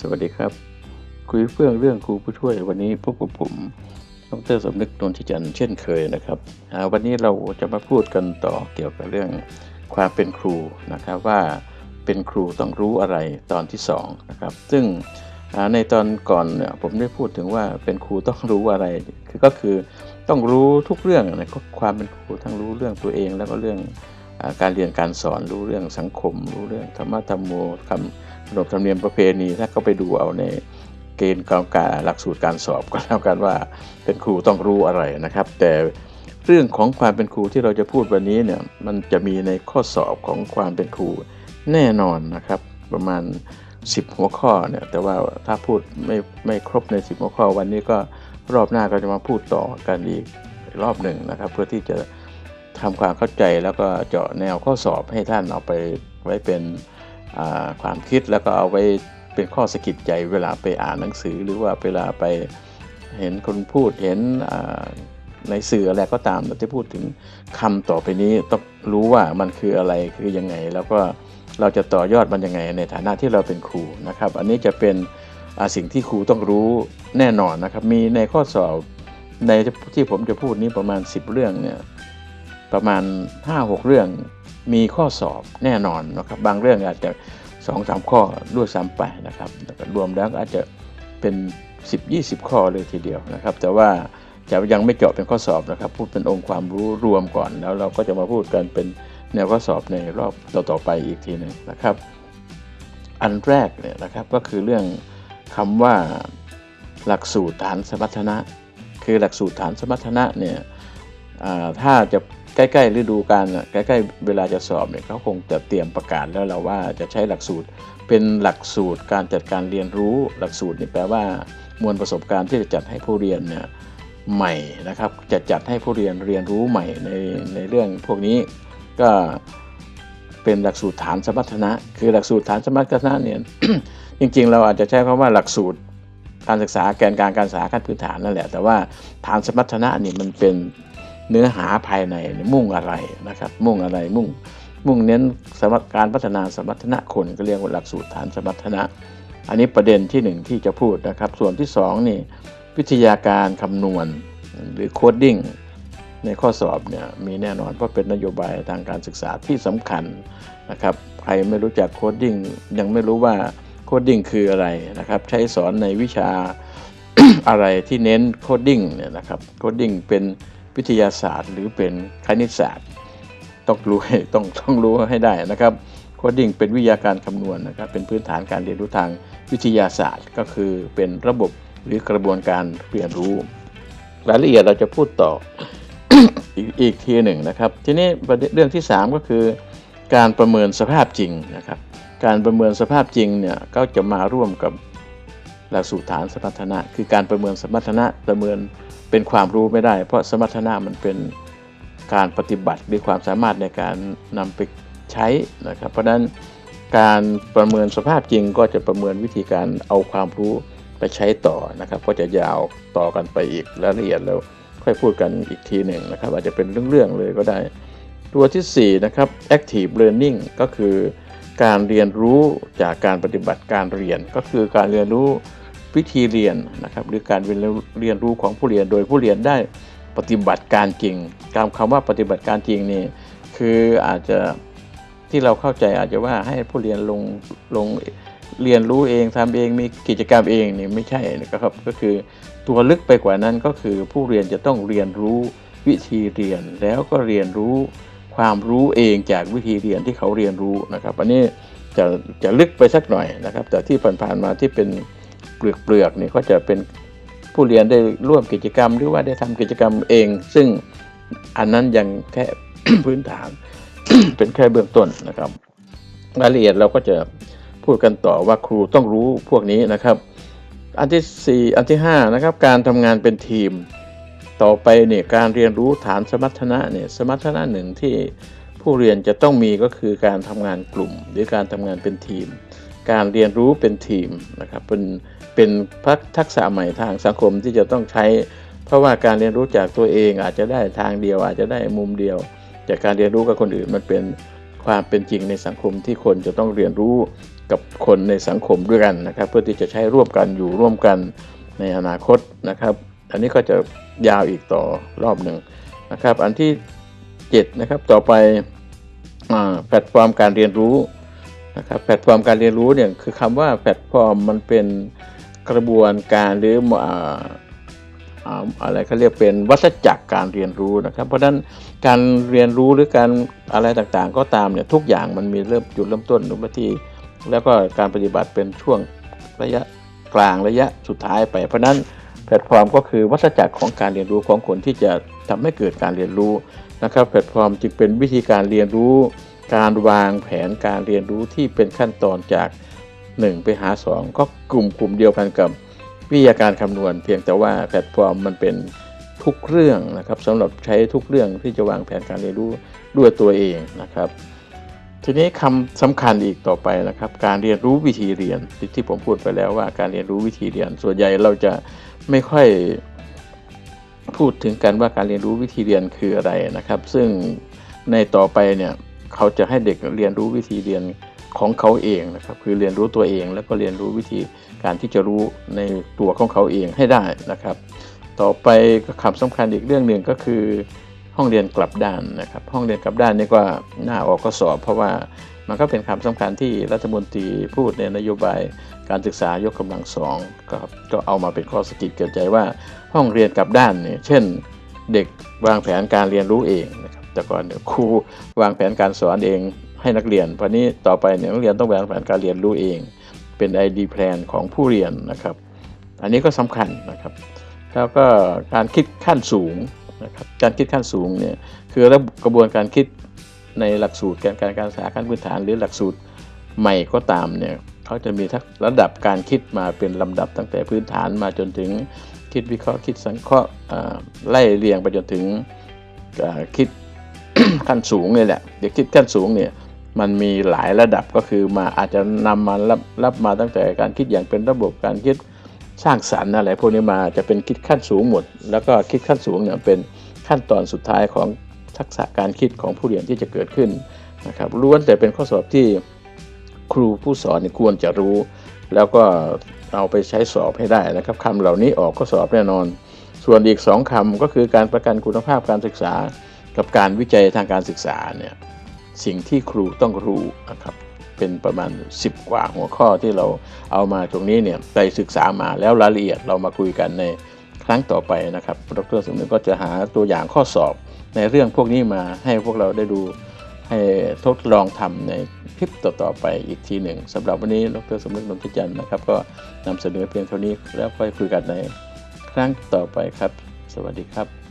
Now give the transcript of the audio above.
สวัสดีครับ คุยเพื่องเรื่องครูผู้ช่วยวันนี้พบกับผมดรสมนึกนนทิจันทร์เช่นเคยนะครับวันนี้เราจะมาพูดกันต่อเกี่ยวกับเรื่องความเป็นครูนะครับว่าเป็นครูต้องรู้อะไรตอนที่สองนะครับซึ่งในตอนก่อนเนี่ยผมได้พูดถึงว่าเป็นครูต้องรู้อะไรคือก็คือต้องรู้ทุกเรื่องนะความเป็นครูทั้งรู้เรื่องตัวเองแล้วก็เรื่องการเรียนการสอนรู้เรื่องสังคม รู้เรื่องธรรมะธรรมโมคำ นบธรรมเนียมประเพณีถ้าก็ไปดูเอาในเกณฑ์การการหลักสูตรการสอบก็แล้วกันว่าเป็นครูต้องรู้อะไรนะครับ แต่เรื่องของความเป็นครูที่เราจะพูดวันนี้เนี่ยมันจะมีในข้อสอบของความเป็นครูแน่นอนนะครับ ประมาณ 10 หัวข้อเนี่ยแต่ว่าถ้าพูดไม่ไม่ครบใน 10 หัวข้อวันนี้ก็รอบหน้าก็จะมาพูดต่อกันอีกรอบหนึ่งนะครับ เพื่อที่จะทำความเข้าใจแล้วก็เจาะแนวข้อสอบให้ท่านเอาไปไว้เป็น ความคิดแล้วก็เอาไว้เป็นข้อสะกิดใจเวลาไปอ่านหนังสือหรือว่าเวลาไปเห็นคนพูดเห็นในสื่ออะไรก็ตามเราจะพูดถึงคำต่อไปนี้ต้องรู้ว่ามันคืออะไรคือยังไง แล้วก็เราจะต่อยอดมันยังไง ในฐานะที่เราเป็นครูนะครับ อันนี้จะเป็นสิ่งที่ครูต้องรู้แน่นอนนะครับ มีในข้อสอบในที่ผมจะพูดนี้ประมาณ 10 เรื่องเนี่ยประมาณ 5-6 เรื่อง มีข้อสอบแน่นอนนะครับ บางเรื่องอาจจะ2อสข้อด้วยซ้ำไปนะครับแต่รวมแล้วก็อาจจะเป็น 10-20 ข้อเลยทีเดียวนะครับ แต่ว่าจะยังไม่เจาะเป็นข้อสอบนะครับ พูดเป็นองค์ความรู้รวมก่อน แล้วเราก็จะมาพูดกันเป็นแนวข้อสอบในรอบต่อๆไปอีกทีหนึ่งนะครับ อันแรกเนี่ยนะครับก็คือเรื่องคำว่าหลักสูตรฐานสมรรถนะ คือหลักสูตรฐานสมรรถนะเนี่ยถ้าจะ ใกล้ๆฤดูกาลใกล้ๆเวลาจะสอบเนี่ยเขาคงจะเตรียมประกาศแล้วเราว่าจะใช้หลักสูตร เป็นหลักสูตรการจัดการเรียนรู้หลักสูตรนี่แปลว่ามวลประสบการณ์ที่จะจัดให้ผู้เรียนเนี่ยใหม่นะครับ จะจัดให้ผู้เรียนเรียนรู้ใหม่ในในเรื่องพวกนี้ก็เป็นหลักสูตรฐานสมรรถนะ คือหลักสูตรฐานสมรรถนะเนี่ยจริงๆ เราอาจจะใช้คำว่าหลักสูตรการศึกษาแกนกลารการศึกษาขั้นพื้นฐานนั่นแหละ แต่ว่าฐานสมรรถนะนี่มันเป็น เนื้อหาภายในมุ่งอะไรนะครับ มุ่งอะไรมุ่งมุ่งเน้นสมรรถการพัฒนาสมรรถนะคนก็เรียกว่าหลักสูตรฐานสมรรถนะ อันนี้ประเด็นที่หนึ่งที่จะพูดนะครับ ส่วนที่สองนี่วิทยาการคำนวณหรือโคดดิ้งในข้อสอบเนี่ยมีแน่นอนเพราะเป็นนโยบายทางการศึกษาที่สำคัญนะครับใครไม่รู้จักโคดดิ้งยังไม่รู้ว่าโคดดิ้งคืออะไรนะครับ ใช้สอนในวิชาอะไรที่เน้นโคดดิ้งเนี่ยนะครับโคดดิ้งเป็น วิทยาศาสตร์ หรือเป็นคณิตศาสตร์ ต้องรู้ให้ต้องต้องรู้ให้ได้นะครับโคดดิ้งเป็นวิทยาการคำนวณนะครับเป็นพื้นฐานการเรียนรู้ทางวิทยาศาสตร์ ก็คือเป็นระบบหรือกระบวนการเรียนรู้ รายละเอียดเราจะพูดต่ออีกอีกทีหนึ่งนะครับ ทีนี้ประเด็นเรื่องที่ 3 ก็คือการประเมินสภาพจริงนะครับ การประเมินสภาพจริงเนี่ยก็จะมาร่วมกับ หลักสูตรฐานสมรรถนะ คือการประเมินสมรรถนะประเมินเป็นความรู้ไม่ได้ เพราะสมรรถนะมันเป็นการปฏิบัติหรือความสามารถในการนำไปใช้นะครับ เพราะฉะนั้นการประเมินสภาพจริงก็จะประเมินวิธีการเอาความรู้ไปใช้ต่อนะครับ ก็จะยาวต่อกันไปอีกรายละเอียดแล้วค่อยพูดกันอีกทีหนึ่งนะครับ อาจจะเป็นเรื่องๆเลยก็ได้ ตัวที่4นะครับ active learning ก็คือการเรียนรู้จากการปฏิบัติการเรียนก็คือการเรียนรู้ วิธีเรียนนะครับหรือการเรียนรู้ของผู้เรียนโดยผู้เรียนได้ปฏิบัติการจริงการคำว่าปฏิบัติการจริงนี่คืออาจจะที่เราเข้าใจอาจจะว่าให้ผู้เรียนลงลงเรียนรู้เองทำเองมีกิจกรรมเองนี่ไม่ใช่นะครับก็คือตัวลึกไปกว่านั้นก็คือผู้เรียนจะต้องเรียนรู้วิธีเรียนแล้วก็เรียนรู้ความรู้เองจากวิธีเรียนที่เขาเรียนรู้นะครับอันนี้จะจะลึกไปสักหน่อยนะครับ แต่ที่ผ่านๆมาที่เป็น เปลือกเปลือกนี่ก็จะเป็นผู้เรียนได้ร่วมกิจกรรม หรือว่าได้ทำกิจกรรมเอง ซึ่งอันนั้นยังแค่พื้นฐาน เป็นแค่เบื้องต้นนะครับ รายละเอียดเราก็จะพูดกันต่อว่าครูต้องรู้พวกนี้นะครับ อันที่สี่อันที่ห้านะครับ การทำงานเป็นทีม ต่อไปเนี่ยการเรียนรู้ฐานสมรรถนะเนี่ยสมรรถนะหนึ่งที่ผู้เรียนจะต้องมีก็คือการทำงานกลุ่ม หรือการทำงานเป็นทีม การเรียนรู้เป็นทีมนะครับเป็น เป็นพักทักษะใหม่ทางสังคมที่จะต้องใช้ เพราะว่าการเรียนรู้จากตัวเองอาจจะได้ทางเดียว อาจจะได้มุมเดียว จากการเรียนรู้กับคนอื่นมันเป็นความเป็นจริงในสังคมที่คนจะต้องเรียนรู้กับคนในสังคมด้วยกันนะครับ เพื่อที่จะใช้ร่วมกันอยู่ร่วมกันในอนาคตนะครับ อันนี้ก็จะยาวอีกต่อรอบหนึ่งนะครับ อันที่7นะครับต่อไปอแพลตฟอร์มการเรียนรู้นะครับแพลตฟอร์มการเรียนรู้เนี่ยคือคำว่าแพลตฟอร์มมันเป็น กระบวนการหรืออะไรเขาเรียกเป็นวัฏจักรการเรียนรู้นะครับ เพราะฉะนั้นการเรียนรู้หรือการอะไรต่างๆ ก็ตามเนี่ยทุกอย่างมันมีเริ่มจุดเริ่มต้นหรือที่ แล้วก็การปฏิบัติเป็นช่วงระยะกลางระยะสุดท้ายไป เพราะนั้นแพลตฟอร์มก็คือวัฏจักรของการเรียนรู้ของคนที่จะทำให้เกิดการเรียนรู้นะครับ แพลตฟอร์มจึงเป็นวิธีการเรียนรู้ การวางแผนการเรียนรู้ที่เป็นขั้นตอนจาก 1 ไปหา 2 ก็กลุ่มกลุ่มเดียวกันกับวิทยาการคำนวณ เพียงแต่ว่าแพลตฟอร์มมันเป็นทุกเรื่องนะครับสำหรับใช้ทุกเรื่องที่จะวางแผนการเรียนรู้ด้วยตัวเองนะครับ ทีนี้คำสำคัญอีกต่อไปนะครับ การเรียนรู้วิธีเรียนที่ที่ผมพูดไปแล้วว่าการเรียนรู้วิธีเรียน ส่วนใหญ่เราจะไม่ค่อยพูดถึงกันว่าการเรียนรู้วิธีเรียนคืออะไรนะครับ ซึ่งในต่อไปเนี่ยเขาจะให้เด็กเรียนรู้วิธีเรียน ของเขาเองนะครับ คือเรียนรู้ตัวเอง แล้วก็เรียนรู้วิธีการที่จะรู้ในตัวของเขาเองให้ได้นะครับ ต่อไปก็คำสำคัญอีกเรื่องหนึ่งก็คือห้องเรียนกลับด้านนะครับ ห้องเรียนกลับด้านนี่ก็น่าออกข้อสอบ เพราะว่ามันก็เป็นคำสำคัญที่รัฐมนตรีพูดในนโยบายการศึกษายกกำลังสองก็ก็เอามาเป็นข้อสกิดเกิดใจว่าห้องเรียนกลับด้านเนี่ยเช่นเด็กวางแผนการเรียนรู้เองนะครับแต่ก่อนครูวางแผนการสอนเอง ให้นักเรียนพอนี้ต่อไปเนี่ยนักเรียนต้องวางแผนการเรียนรู้เอง เป็น ID plan ของผู้เรียนนะครับ อันนี้ก็สำคัญนะครับ แล้วก็การคิดขั้นสูงนะครับการคิดขั้นสูงเนี่ยคือระบบกระบวนการคิดในหลักสูตรการการการศึกษาขั้นพื้นฐานหรือหลักสูตรใหม่ก็ตามเนี่ยเขาจะมีทักระดับการคิดมาเป็นลำดับตั้งแต่พื้นฐานมาจนถึงคิดวิเคราะห์คิดสังเคราะห์ไล่เรียงไปจนถึงคิดขั้นสูงเนี่ยแหละเด็กคิดขั้นสูงเนี่ย มันมีหลายระดับก็คือมาอาจจะนำมารับรับมาตั้งแต่การคิดอย่างเป็นระบบการคิดสร้างสรรค์อะไรพวกนี้มาจะเป็นคิดขั้นสูงหมด แล้วก็คิดขั้นสูงเนี่ยเป็นขั้นตอนสุดท้ายของทักษะการคิดของผู้เรียนที่จะเกิดขึ้นนะครับล้วนแต่เป็นข้อสอบที่ครูผู้สอนควรจะรู้ แล้วก็เอาไปใช้สอบให้ได้นะครับคำเหล่านี้ออกข้อสอบแน่นอน ส่วนอีกสองคำก็คือการประกันคุณภาพการศึกษา กับการวิจัยทางการศึกษาเนี่ย สิ่งที่ครูต้องรู้นะครับเป็นประมาณ 10 กว่าหัวข้อที่เราเอามาตรงนี้เนี่ยไปศึกษามาแล้วรายละเอียดเรามาคุยกันในครั้งต่อไปนะครับ ดรสมนึกก็จะหาตัวอย่างข้อสอบในเรื่องพวกนี้มาให้พวกเราได้ดูให้ทดลองทำในคลิปต่อๆไปอีกทีหนึ่งสำหรับวันนี้ดรสมนึกนนทจันทร์นะครับ ก็นำเสนอเพียงเท่านี้แล้วค่อยคุยกันในครั้งต่อไปครับ สวัสดีครับ